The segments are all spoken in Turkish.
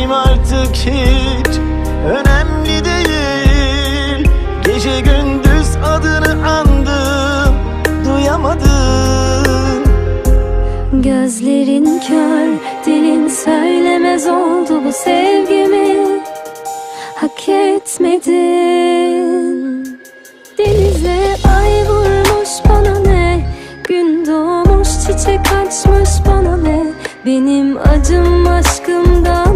kim artık hiç Önemli değil. Gece gündüz adını andım Duyamadım. Gözlerin kör, dilin söylemez oldu bu sevgimi. Hak etmedin. Denize ay vurmuş bana ne? Gün doğmuş çiçek açmış bana ne? Benim acım aşkımdan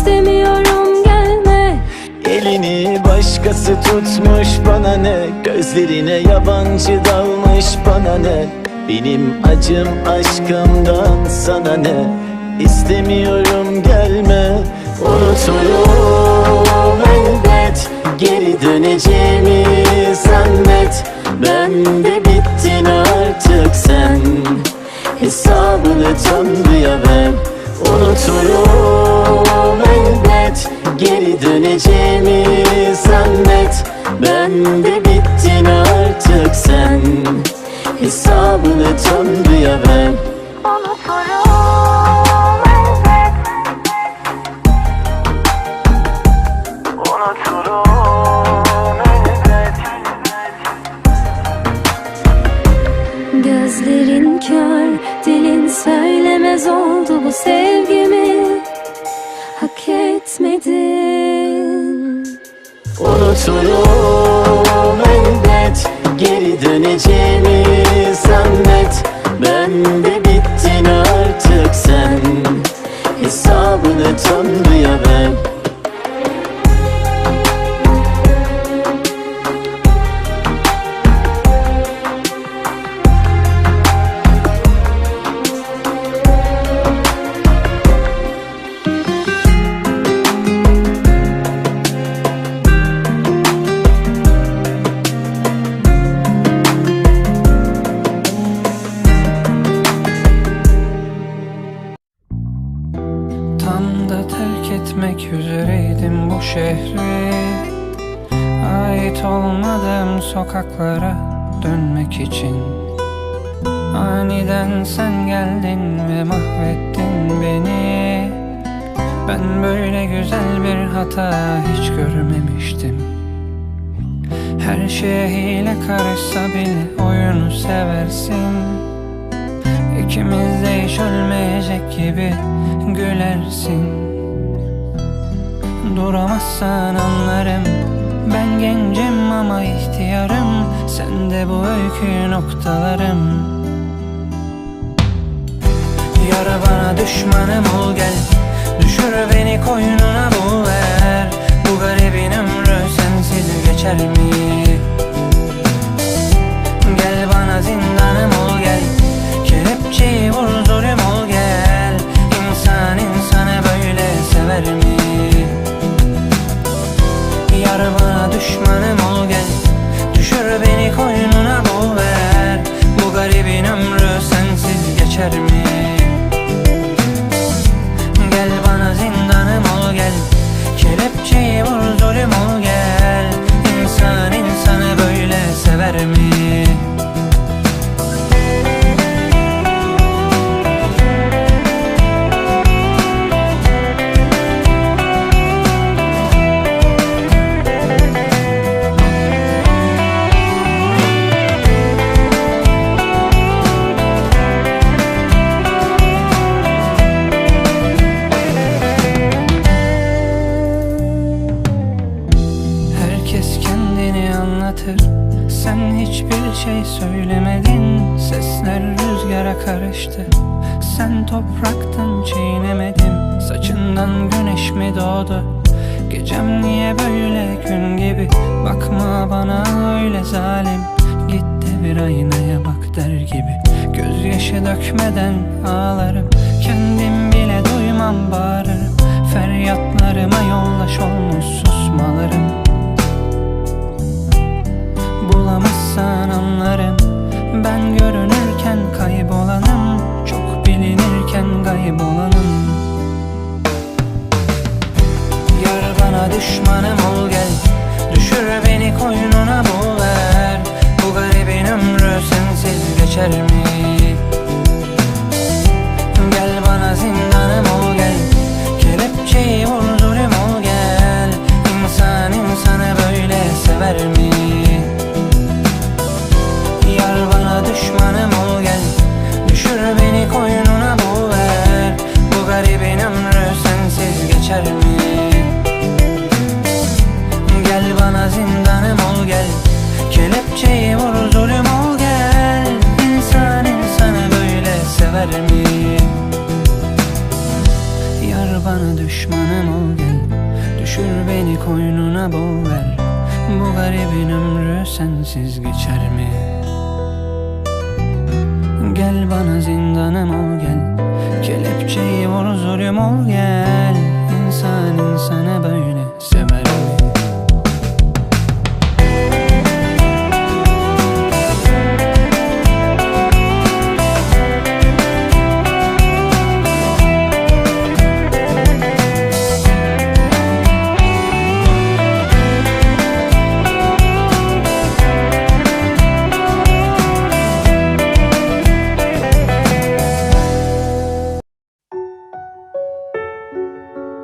İstemiyorum gelme. Elini başkası tutmuş bana ne? Gözlerine yabancı dalmış bana ne? Benim acım aşkımdan sana ne? İstemiyorum gelme. Unuturum elbet Geri döneceğimi zannet. Ben de bittin artık sen. Hesabını Tanrı'ya ver. Unuturum de bittin artık sen. Hesabını Tanrı'ya ver. Unuturum elbet Gözlerin kör, dilin söylemez oldu bu sevgimi. Hak etmedin. Elbet Geri döneceğimi zannet. Ben de bittin artık sen. Hesabını Tanrı'ya ver dönmek için. Aniden sen geldin ve mahvettin beni. Ben böyle güzel bir hata hiç görmemiştim. Her şeye hile karışsa bile oyunu seversin. İkimiz de hiç ölmeyecek gibi gülersin. Duramazsan anlarım Ben gencim ama ihtiyarım. Sen de bu öykü noktalarım. Yara bana düşmanım ol gel. Düşür beni koynuna bul şey söylemedin. Sesler rüzgara karıştı. Sen topraktın çiğnemedim Saçından güneş mi doğdu? Gecem niye böyle gün gibi? Bakma bana öyle zalim. Git de bir aynaya bak der gibi. Gözyaşı dökmeden ağlarım. Kendim bile duymam bağırırım. Feryatlarıma yollaş olmuş susmalarım Bulamazsan sensiz geçer mi? Gel bana zindanım ol gel. Kelepçeyi vur zulüm ol gel. İnsan insanı böyle sever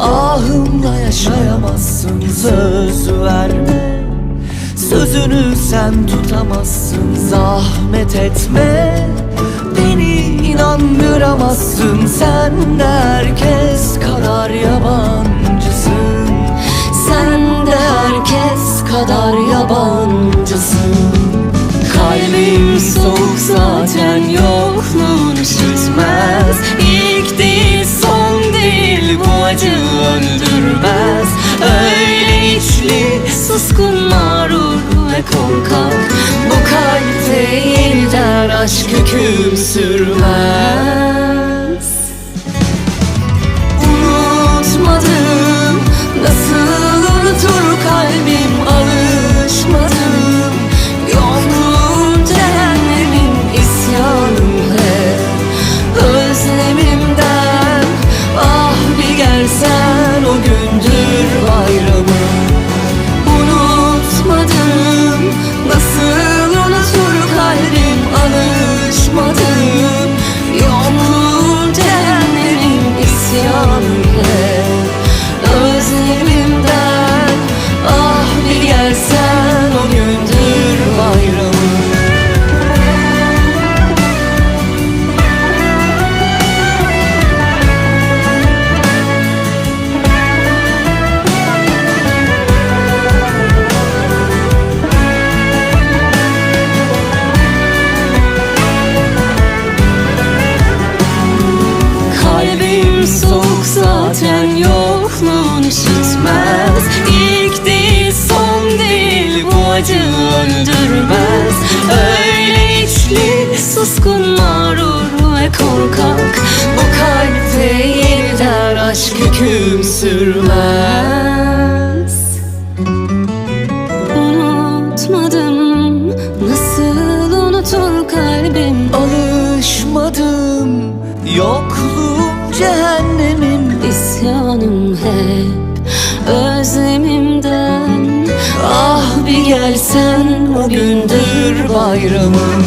Ahımla yaşayamazsın Söz verme. Sözünü sen tutamazsın Zahmet etme. Beni inandıramazsın Sen de herkes kadar yabancısın. Sen de herkes kadar yabancısın. Kalbim soğuk zaten yokluğun üşütmez suskun mağrur ve korkak. Bu kalpte yeniden aşk hüküm sürmez üşütmez İlk değil son değil bu acı öldürmez. Öyle içli suskun mağrur ve korkak. Bu kalpte yeniden aşk hüküm sürmez. Unutmadım Nasıl unutur kalbim? Alışmadım cehennemim İsyanım hep Özlemimden. Ah Bir gelsen o gündür bayramım